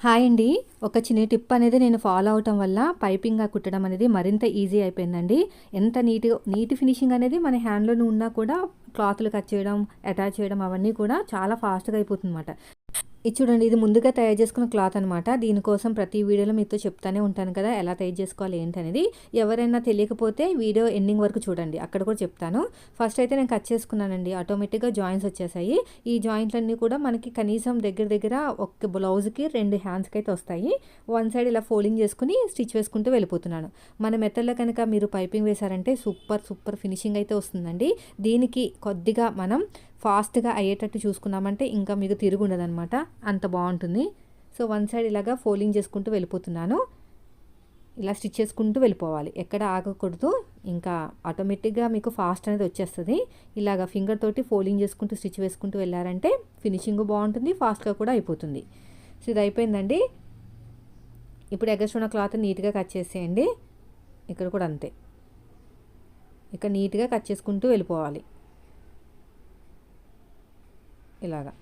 Hi అండి. ఒక చిన్న టిప్ అనేది నేను ఫాలో అవటం వల్ల పైపింగ్గా కుట్టడం అనేది మరింత ఈజీ అయిపోయిందండి. ఎంత నీట్గా నీట్ ఫినిషింగ్ అనేది మన హ్యాండ్లోనే ఉన్నా కూడా క్లాత్లు కట్ చేయడం అటాచ్ చేయడం అవన్నీ కూడా చాలా ఫాస్ట్గా అయిపోతుంది ఇది చూడండి ఇది ముందుగా తయారు చేసుకున్న క్లాత్ అనమాట దీనికోసం ప్రతి వీడియోలో మీతో చెప్తానే ఉంటాను కదా ఎలా తయారు చేసుకోవాలి ఏంటనేది. ఎవరైనా తెలియకపోతే వీడియో ఎండింగ్ వరకు చూడండి అక్కడ కూడా చెప్తాను. ఫస్ట్ అయితే నేను కట్ చేసుకున్నానండి ఆటోమేటిక్గా జాయింట్స్ వచ్చేసాయి. ఈ జాయింట్లన్నీ కూడా మనకి కనీసం దగ్గర దగ్గర ఒక బ్లౌజ్కి రెండు హ్యాండ్స్కి అయితే వస్తాయి. వన్ సైడ్ ఇలా ఫోల్డింగ్ చేసుకుని స్టిచ్ వేసుకుంటూ వెళ్ళిపోతున్నాను. మన మెథడ్లో కనుక మీరు పైపింగ్ వేశారంటే సూపర్ సూపర్ ఫినిషింగ్ అయితే వస్తుందండి. దీనికి కొద్దిగా మనం ఫాస్ట్గా అయ్యేటట్టు చూసుకున్నామంటే ఇంకా మీకు తిరుగు ఉండదనమాట అంత బాగుంటుంది సో వన్ సైడ్ ఇలాగా ఫోల్డింగ్ చేసుకుంటూ వెళ్ళిపోతున్నాను. ఇలా స్టిచ్ చేసుకుంటూ వెళ్ళిపోవాలి. ఎక్కడ ఆగకూడదు. ఇంకా ఆటోమేటిక్గా మీకు ఫాస్ట్ అనేది వచ్చేస్తుంది. ఇలాగ ఫింగర్ తోటి ఫోల్డింగ్ చేసుకుంటూ స్టిచ్ వేసుకుంటూ వెళ్ళారంటే ఫినిషింగ్ బాగుంటుంది ఫాస్ట్గా కూడా అయిపోతుంది. సో ఇది అయిపోయిందండి. ఇప్పుడు ఎగస్ట్రున్న క్లాత్ నీట్గా కట్ చేసేయండి. ఇక్కడ కూడా అంతే. ఇక నీట్గా కట్ చేసుకుంటూ వెళ్ళిపోవాలి. ఇలాగా.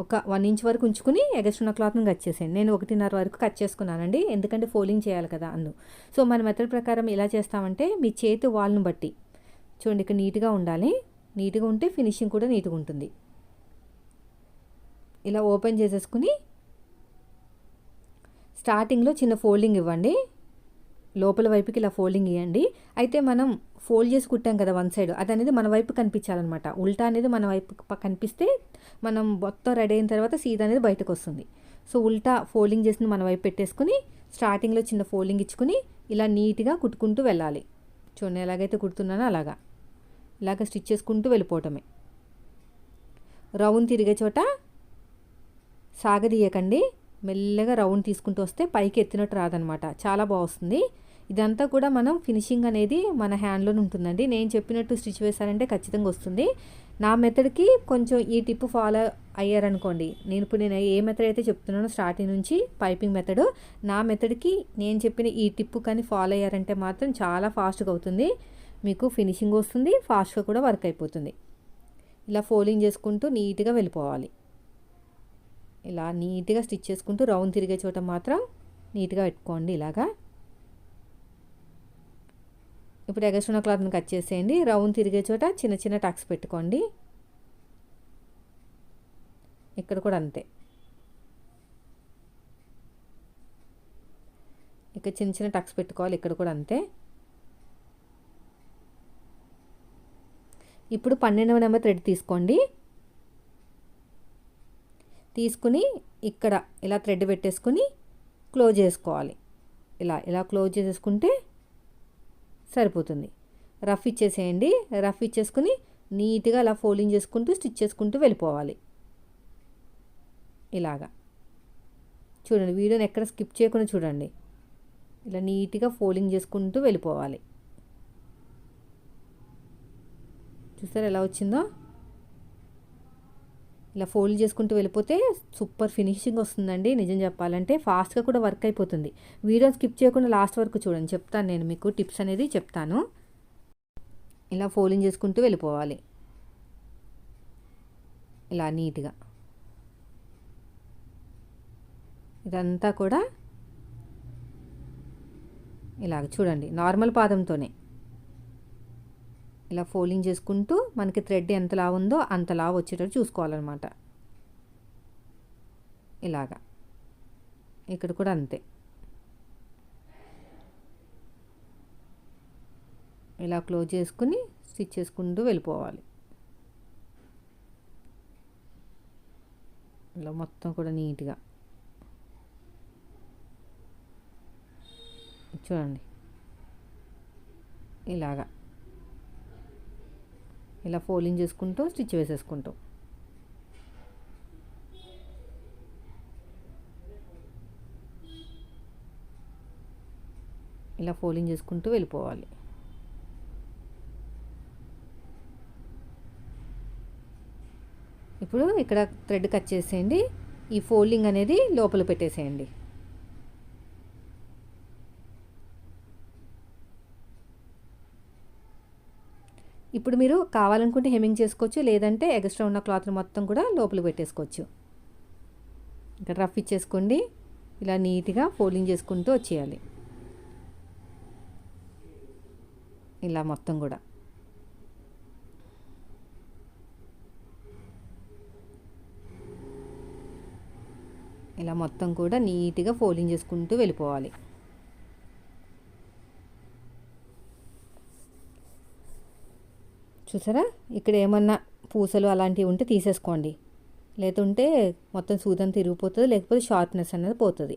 ఒక వన్ ఇంచ్ వరకు ఉంచుకుని ఎగస్ట్రున్న క్లాత్ని కట్ చేసేయండి. నేను ఒకటిన్నర వరకు కట్ చేసుకున్నానండి. ఎందుకంటే ఫోల్డింగ్ చేయాలి కదా అందు. సో మన మెథడ్ ప్రకారం ఎలా చేస్తామంటే మీ చేతి వాల్ను బట్టి. చూడండి ఇక్కడ నీట్గా ఉండాలి. నీట్గా ఉంటే ఫినిషింగ్ కూడా నీట్గా ఉంటుంది. ఇలా ఓపెన్ చేసేసుకుని స్టార్టింగ్లో చిన్న ఫోల్డింగ్ ఇవ్వండి. లోపల వైపుకి ఇలా ఫోల్డింగ్ ఇవ్వండి అయితే మనం ఫోల్డ్ చేసి కుట్టాం కదా వన్ సైడ్ అది అనేది మన వైపు కనిపించాలన్నమాట. ఉల్టా అనేది మన వైపు కనిపిస్తే మనం మొత్తం రెడీ అయిన తర్వాత సీదా అనేది బయటకు వస్తుంది. సో ఉల్టా ఫోల్డింగ్ చేసిన మన వైపు పెట్టేసుకుని స్టార్టింగ్లో చిన్న ఫోల్డింగ్ ఇచ్చుకుని ఇలా నీట్గా కుట్టుకుంటూ వెళ్ళాలి. చూడండి ఎలాగైతే కుడుతున్నానో అలాగా. ఇలాగ స్టిచ్ చేసుకుంటూ వెళ్ళిపోవటమే. రౌండ్ తిరిగే చోట సాగదీయకండి. మెల్లగా రౌండ్ తీసుకుంటూ వస్తే పైకి ఎత్తినట్టు రాదనమాట చాలా బాగుంది ఇదంతా కూడా మనం ఫినిషింగ్ అనేది మన హ్యాండ్లోనే ఉంటుందండి. నేను చెప్పినట్టు స్టిచ్ వేశారంటే ఖచ్చితంగా వస్తుంది. నా మెథడ్కి కొంచెం ఈ టిప్ ఫాలో అయ్యారనుకోండి. నేను ఇప్పుడు నేను ఏ మెథడ్ అయితే చెప్తున్నానో స్టార్టింగ్ నుంచి పైపింగ్ మెథడ్ నా మెథడ్కి నేను చెప్పిన ఈ టిప్ కానీ ఫాలో అయ్యారంటే మాత్రం చాలా ఫాస్ట్గా అవుతుంది. మీకు ఫినిషింగ్ వస్తుంది ఫాస్ట్గా కూడా వర్క్ అయిపోతుంది. ఇలా ఫోల్డింగ్ చేసుకుంటూ నీట్గా వెళ్ళిపోవాలి. ఇలా నీట్గా స్టిచ్ చేసుకుంటూ రౌండ్ తిరిగే చోట మాత్రం నీట్గా పెట్టుకోండి ఇలాగా. ఇప్పుడు ఎగస్ట్రున్న క్లాత్ని కట్ చేసేయండి. రౌండ్ తిరిగే చోట చిన్న చిన్న టక్స్ పెట్టుకోండి. ఇక్కడ కూడా అంతే. ఇక్కడ చిన్న చిన్న టక్స్ పెట్టుకోవాలి. ఇక్కడ కూడా అంతే. ఇప్పుడు పన్నెండవ నెంబర్ థ్రెడ్ తీసుకోండి. తీసుకుని ఇక్కడ ఇలా థ్రెడ్ పెట్టేసుకుని క్లోజ్ చేసుకోవాలి. ఇలా ఇలా క్లోజ్ చేసేసుకుంటే సరిపోతుంది. రఫ్ ఇచ్చేసేయండి. రఫ్ ఇచ్చేసుకుని నీట్గా అలా ఫోల్డింగ్ చేసుకుంటూ స్టిచ్ చేసుకుంటూ వెళ్ళిపోవాలి. ఇలాగా. చూడండి వీడియోని ఎక్కడ స్కిప్ చేయకుండా చూడండి. ఇలా నీట్గా ఫోల్డింగ్ చేసుకుంటూ వెళ్ళిపోవాలి. చూసారా ఎలా వచ్చిందో? ఇలా ఫోల్డ్ చేసుకుంటూ వెళ్ళిపోతే సూపర్ ఫినిషింగ్ వస్తుందండి నిజం చెప్పాలంటే. ఫాస్ట్గా కూడా వర్క్ అయిపోతుంది. వీడియో స్కిప్ చేయకుండా లాస్ట్ వరకు చూడండి. చెప్తాను నేను మీకు టిప్స్ అనేది చెప్తాను. ఇలా ఫోల్డింగ్ చేసుకుంటూ వెళ్ళిపోవాలి. ఇలా నీట్గా. ఇదంతా కూడా ఇలాగ చూడండి. నార్మల్ పాదంతోనే. ఇలా ఫోల్డింగ్ చేసుకుంటూ మనకి థ్రెడ్ ఎంతలా ఉందో అంతలా వచ్చేటట్టు చూసుకోవాలన్నమాట. ఇలాగా. ఇక్కడ కూడా అంతే. ఇలా క్లోజ్ చేసుకుని స్టిచ్ చేసుకుంటూ వెళ్ళిపోవాలి. ఇలా మొత్తం కూడా నీట్గా. చూడండి. ఇలాగా. ఇలా ఫోల్డింగ్ చేసుకుంటూ స్టిచ్ వేసేసుకుంటాం. ఇలా ఫోల్డింగ్ చేసుకుంటూ వెళ్ళిపోవాలి. ఇప్పుడు ఇక్కడ థ్రెడ్ కట్ చేసేయండి. ఈ ఫోల్డింగ్ అనేది లోపల పెట్టేసేయండి. ఇప్పుడు మీరు కావాలనుకుంటే హెమ్మింగ్ చేసుకోవచ్చు లేదంటే ఎక్స్ట్రా ఉన్న క్లాత్ని మొత్తం కూడా లోపల పెట్టేసుకోవచ్చు. ఇక్కడ రఫ్ ఇచ్చేసుకోండి. ఇలా నీట్గా ఫోల్డింగ్ చేసుకుంటూ వచ్చేయాలి. ఇలా మొత్తం కూడా. ఇలా మొత్తం కూడా నీట్గా ఫోల్డింగ్ చేసుకుంటూ వెళ్ళిపోవాలి. చూసారా? ఇక్కడ ఏమన్నా పూసలు అలాంటివి ఉంటే తీసేసుకోండి. లేకుంటే మొత్తం సూదం తిరిగిపోతుంది లేకపోతే షార్ప్నెస్ అనేది పోతుంది.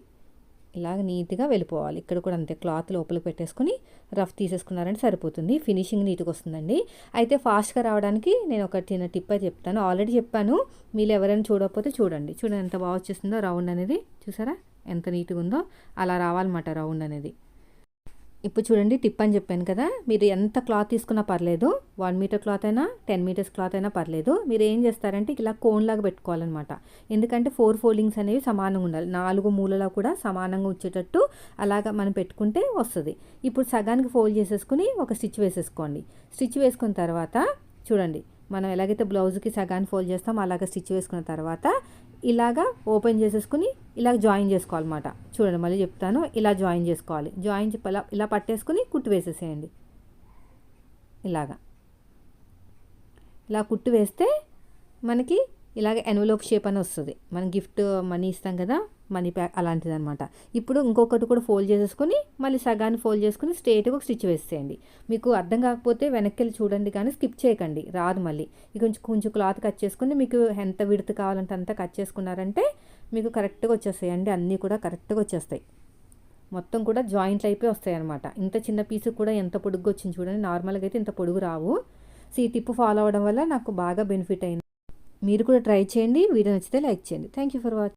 ఇలాగ నీట్గా వెళ్ళిపోవాలి. ఇక్కడ కూడా అంతే క్లాత్ లోపలికి పెట్టేసుకుని రఫ్ తీసేసుకున్నారంటే సరిపోతుంది. ఫినిషింగ్ నీట్గా వస్తుందండి. అయితే ఫాస్ట్గా రావడానికి నేను ఒక చిన్న టిప్ అయితే చెప్తాను. ఆల్రెడీ చెప్పాను మీరు ఎవరైనా చూడకపోతే చూడండి. చూడండి ఎంత బాగా వచ్చేస్తుందో రౌండ్ అనేది. చూసారా? ఎంత నీట్గా ఉందో అలా రావాలన్నమాట రౌండ్ అనేది. ఇప్పుడు చూడండి టిప్ అని చెప్పాను కదా. మీరు ఎంత క్లాత్ తీసుకున్నా పర్లేదు. వన్ మీటర్ క్లాత్ అయినా టెన్ మీటర్స్ క్లాత్ అయినా పర్లేదు. మీరు ఏం చేస్తారంటే ఇలా కోన్ లాగా పెట్టుకోవాలన్నమాట. ఎందుకంటే ఫోర్ ఫోల్డింగ్స్ అనేవి సమానంగా ఉండాలి. నాలుగు మూలలో కూడా సమానంగా వచ్చేటట్టు అలాగా మనం పెట్టుకుంటే వస్తుంది. ఇప్పుడు సగానికి ఫోల్డ్ చేసేసుకుని ఒక స్టిచ్ వేసేసుకోండి. స్టిచ్ వేసుకున్న తర్వాత చూడండి మనం ఎలాగైతే బ్లౌజ్కి సగాన్ని ఫోల్డ్ చేస్తామో అలాగ స్టిచ్ వేసుకున్న తర్వాత ఇలాగా ఓపెన్ చేసేసుకుని ఇలా జాయిన్ చేసుకోవాలన్నమాట. చూడండి మళ్ళీ చెప్తాను. ఇలా జాయిన్ చేసుకోవాలి. జాయిన్ ఇలా ఇలా పట్టేసుకుని కుట్టు వేసేసేయండి. ఇలాగా. ఇలా కుట్టు వేస్తే మనకి ఇలాగ ఎన్వలోప్ షేప్ అని వస్తుంది. మనం గిఫ్ట్ మనీ ఇస్తాం కదా. మనీ ప్యాక్ అలాంటిది అనమాట ఇప్పుడు ఇంకొకటి కూడా ఫోల్డ్ చేసేసుకొని మళ్ళీ సగాన్ని ఫోల్డ్ చేసుకుని స్ట్రేట్గా ఒక స్టిచ్ వేసేయండి మీకు అర్థం కాకపోతే వెనక్కి వెళ్ళి చూడండి కానీ స్కిప్ చేయకండి. రాదు మళ్ళీ. ఇక కొంచెం కొంచెం క్లాత్ కట్ చేసుకుని మీకు ఎంత విడత కావాలంటే అంత కట్ చేసుకున్నారంటే మీకు కరెక్ట్గా వచ్చేస్తాయి అండి అన్నీ కూడా కరెక్ట్గా వచ్చేస్తాయి. మొత్తం కూడా జాయింట్లు అయిపోయి వస్తాయి అనమాట ఇంత చిన్న పీసు కూడా ఎంత పొడుగు వచ్చింది చూడండి. నార్మల్గా అయితే ఇంత పొడుగు రావు. సో ఈ టిప్ ఫాలో అవ్వడం వల్ల నాకు బాగా బెనిఫిట్ అయింది. మీరు కూడా ట్రై చేయండి. వీడియో నచ్చితే లైక్ చేయండి. Thank you for watching